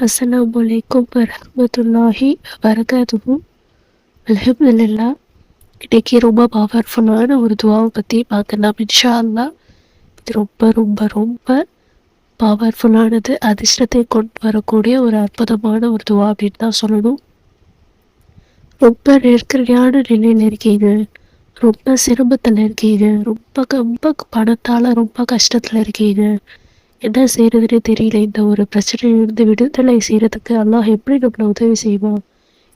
அஸ்லாம் அலைக்கும் வரமத்துல்லாஹி வரகாதுவும் அலமதுல்லா இன்னைக்கு ரொம்ப பவர்ஃபுல்லான ஒரு துவாவை பற்றி பார்க்கலாம் இன்ஷா அல்லா இது ரொம்ப ரொம்ப ரொம்ப பவர்ஃபுல்லானது அதிர்ஷ்டத்தை கொண்டு வரக்கூடிய ஒரு அற்புதமான ஒரு துவா அப்படின்னு தான் சொல்லணும் ரொம்ப நெருக்கடியான நிலையில் இருக்கீங்க ரொம்ப சிரமத்தில் இருக்கீங்க ரொம்ப ரொம்ப பணத்தால் ரொம்ப கஷ்டத்தில் இருக்கீங்க என்ன செய்யறதுன்னு தெரியல. இந்த ஒரு பிரச்சனையிலிருந்து விடுதலை செய்யறதுக்கு அல்லாஹ் எப்படி நம்மளை உதவி செய்வான்?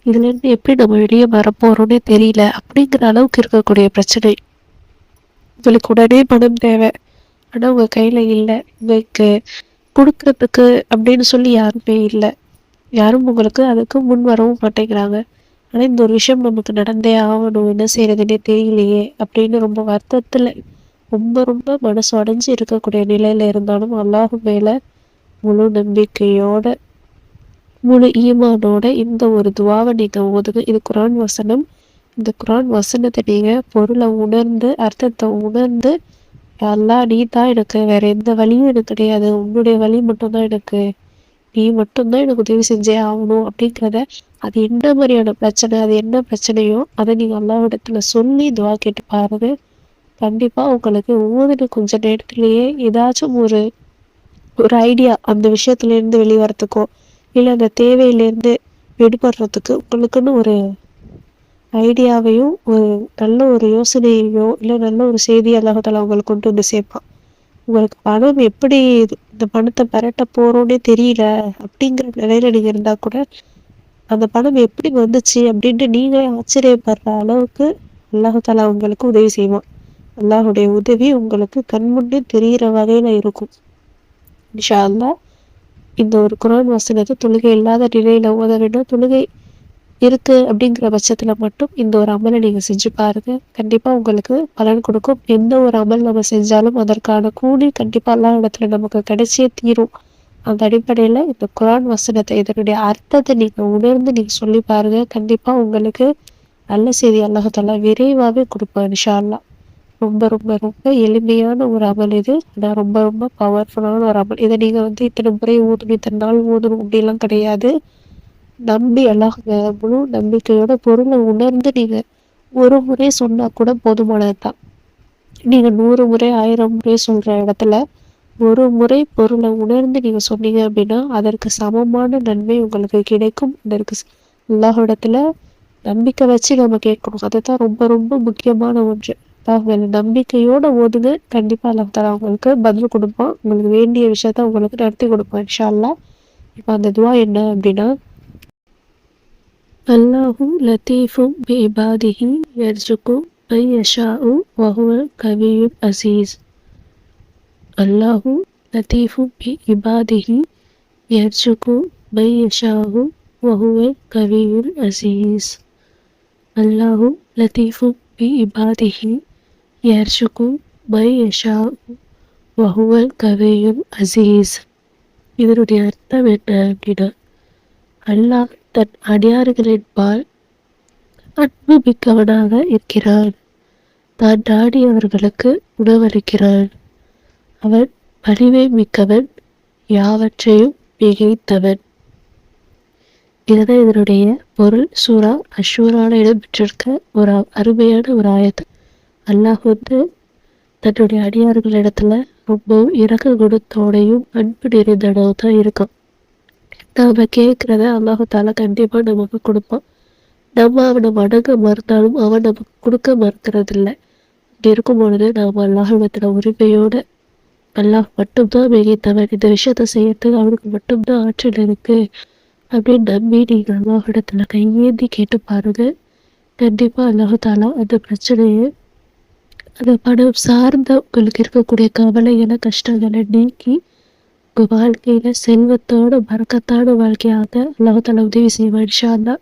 இதுலேருந்து எப்படி நம்ம வெளியே வரப்போறோம்னே தெரியல. அப்படிங்கிற அளவுக்கு இருக்கக்கூடிய பிரச்சனை. உங்களுக்கு உடனே பணம் தேவை. ஆனால் உங்கள் கையில் இல்லை. உங்களுக்கு கொடுக்கறதுக்கு அப்படின்னு சொல்லி யாருமே இல்லை. யாரும் உங்களுக்கு அதுக்கு முன் வரவும் மாட்டேங்கிறாங்க. ஆனால் இந்த ஒரு விஷயம் நமக்கு நடந்தே ஆகணும். என்ன செய்யறதுன்னே தெரியலையே அப்படின்னு ரொம்ப வருத்தத்தில் ரொம்ப ரொம்ப மனசு அடைஞ்சு இருக்கக்கூடிய நிலையில இருந்தாலும் அல்லாஹு மேலே முழு நம்பிக்கையோட முழு ஈமானோட இந்த ஒரு துவாவை நீங்கள் ஓதுங்க. இது குரான் வசனம். இந்த குரான் வசனத்தை நீங்கள் பொருளை உணர்ந்து அர்த்தத்தை உணர்ந்து எல்லாம் நீ தான் எனக்கு வேற எந்த வழியும் எனக்கு கிடையாது. உன்னுடைய வழி மட்டும்தான் எனக்கு. நீ மட்டும்தான் எனக்கு உதவி செஞ்சே ஆகணும் அப்படிங்கிறத அது என்ன மாதிரியான பிரச்சனை அது என்ன பிரச்சனையோ அதை நீங்கள் அல்லாவிடத்துல சொல்லி துவா கேட்டு பாருங்க. கண்டிப்பாக உங்களுக்கு ஊதின கொஞ்ச நேரத்துலேயே ஏதாச்சும் ஒரு ஒரு ஐடியா அந்த விஷயத்துலேருந்து வெளிவரத்துக்கோ இல்லை அந்த தேவையிலேருந்து விடுபடுறதுக்கு உங்களுக்குன்னு ஒரு ஐடியாவையும் ஒரு நல்ல ஒரு யோசனையையோ இல்லை நல்ல ஒரு செய்தி அல்லாஹால உங்களுக்கு கொண்டு வந்து சேர்ப்பான். உங்களுக்கு பணம் எப்படி இந்த பணத்தை பரட்ட போகிறோன்னே தெரியல அப்படிங்கிற நிலையில நீங்கள் இருந்தால் கூட அந்த பணம் எப்படி வந்துச்சு அப்படின்ட்டு நீங்களே ஆச்சரியப்படுற அளவுக்கு அல்லாஹாலா உங்களுக்கு உதவி செய்வான். அல்லாஹுடைய உதவி உங்களுக்கு கண்முன்னே தெரிகிற வகையில் இருக்கும். இன்ஷா அல்லா இந்த ஒரு குரான் வசனத்தை தொழுகை இல்லாத நிலையில் ஓத வேண்டும். தொழுகை இருக்கு அப்படிங்கிற பட்சத்தில் மட்டும் இந்த ஒரு அமலை நீங்கள் செஞ்சு பாருங்க. கண்டிப்பாக உங்களுக்கு பலன் கொடுக்கும். எந்த ஒரு அமல் நம்ம செஞ்சாலும் அதற்கான கூலி கண்டிப்பாக எல்லா இடத்துல நமக்கு கிடைச்சே தீரும். அந்த அடிப்படையில் இந்த குரான் வசனத்தை இதனுடைய அர்த்தத்தை நீங்கள் உணர்ந்து நீங்கள் சொல்லி பாருங்க. கண்டிப்பாக உங்களுக்கு நல்ல செய்தி அல்லாஹால விரைவாகவே கொடுப்பேன் இன்ஷா அல்லா ரொம்ப ரொம்ப ரொம்ப எளிமையான ஒரு அமல் இது. ஆனால் ரொம்ப ரொம்ப பவர்ஃபுல்லான ஒரு அமல். இதை நீங்கள் வந்து இத்தனை முறை ஊதணும் இத்தனை நாள் ஊதணும் அப்படிலாம் கிடையாது. நம்பி அழகுங்க. முழு நம்பிக்கையோட பொருளை உணர்ந்து நீங்கள் ஒரு முறை சொன்னால் கூட போதுமானது தான் நீங்கள் நூறு முறை ஆயிரம் முறை சொல்கிற இடத்துல ஒரு முறை பொருளை உணர்ந்து நீங்கள் சொன்னீங்க அப்படின்னா அதற்கு சமமான நன்மை உங்களுக்கு கிடைக்கும். அதற்கு எல்லா இடத்துல நம்பிக்கை வச்சு நம்ம கேட்கணும். அதுதான் ரொம்ப ரொம்ப முக்கியமான ஒன்று. அவங்க நம்பிக்கையோட ஓதுங்க. கண்டிப்பாக அல்லா தலா உங்களுக்கு பதில் கொடுப்பான். உங்களுக்கு வேண்டிய விஷயத்த உங்களுக்கு நடத்தி கொடுப்பான் இன்ஷா அல்லா இப்போ அந்த துவா என்ன அப்படின்னா அல்லாஹு லத்தீஃபும் பிபாதிஹி யர்ஜுக்கும் ஐ யஷாஉ வஹுவல் கவியுல் அசீஸ். அல்லாஹு லத்தீஃபும் பி இபாதிஹி யர்ஜுக்கும் மை யஷாஉ வஹுவல் கவியுல் அசீஸ். அல்லாஹு லத்தீஃபும் பி இபாதிஹி யர்ஷுகு மை யஷா வஹுவல் கவேயும் அசீஸ். இதனுடைய அர்த்தம் என்ன அப்படின்னா அல்லாஹ் தன் அடியார்களின் பால் அன்பு மிக்கவனாக இருக்கிறான். தான் நாடியவர்களுக்கு உணவளிக்கிறான். அவன் பணிவை மிக்கவன் யாவற்றையும் மிகைத்தவன். இதுதான் இதனுடைய பொருள். சூறா அஷூரான இடம்பெற்றிருக்க ஒரு அருமையான ஒரு ஆயத்தம் அல்லாஹ் வந்து தன்னுடைய அடியார்கள் இடத்துல ரொம்பவும் இறக்க குணத்தோடையும் அன்பு நிறைந்தடவு தான் இருக்கும் நாம் கேட்குறத அல்லாஹால கண்டிப்பாக நமக்கு கொடுப்பான். நம்ம அவனை வணங்க மறுத்தாலும் அவன் நமக்கு கொடுக்க மறுக்கிறதில்ல. அப்படி இருக்கும் பொழுது நாம் அல்லாஹிடத்துல உரிமையோடு அல்லாஹ் மட்டும்தான் மிகைத்தவன் இந்த விஷயத்த செய்யறதுக்கு அவனுக்கு மட்டும்தான் ஆற்றல் இருக்குது அப்படின்னு நம்பி நீங்கள் அல்லாஹிடத்துல கையேந்தி கேட்டு பாருங்க. கண்டிப்பாக அல்லாஹாலா அந்த பிரச்சனையை அந்த பணம் சார்ந்த உங்களுக்கு இருக்கக்கூடிய கவலைகளை கஷ்டங்களை நீக்கி உங்கள் வாழ்க்கையில் செல்வத்தோட மறக்கத்தான வாழ்க்கையாக அல்லாஹால உதவி செய்வான் இன்ஷால்லா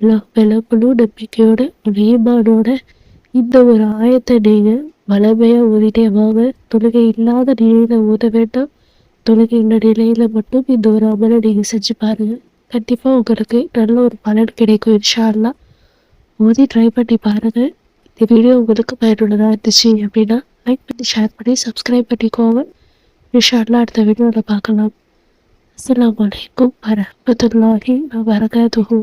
அல்லாஹ் மேலே முழு நம்பிக்கையோட ஒரு ஈமானோட இந்த ஒரு ஆயத்தை நீங்கள் வளமையாக ஊதிட்டே வாங்க. தொழுகை இல்லாத நிலையில் ஊத வேண்டாம். தொழுகை உள்ள நிலையில் மட்டும் இந்த ஒரு அமலை நீங்கள் செஞ்சு பாருங்கள் கண்டிப்பாக உங்களுக்கு நல்ல ஒரு பலன் கிடைக்கும் இன்ஷா அல்லா ஊதி ட்ரை பண்ணி பாருங்கள் இந்த வீடியோ உங்களுக்கு பயனுள்ளதாக இருந்துச்சு அப்படின்னா லைக் பண்ணி ஷேர் பண்ணி சப்ஸ்கிரைப் பண்ணிக்கோங்க. இன்ஷா அடுத்த வீடியோவில் பார்க்கலாம். அஸ்லாம் அலைக்கும் வரமத்துல்லாஹி வபரகாத்துஹு.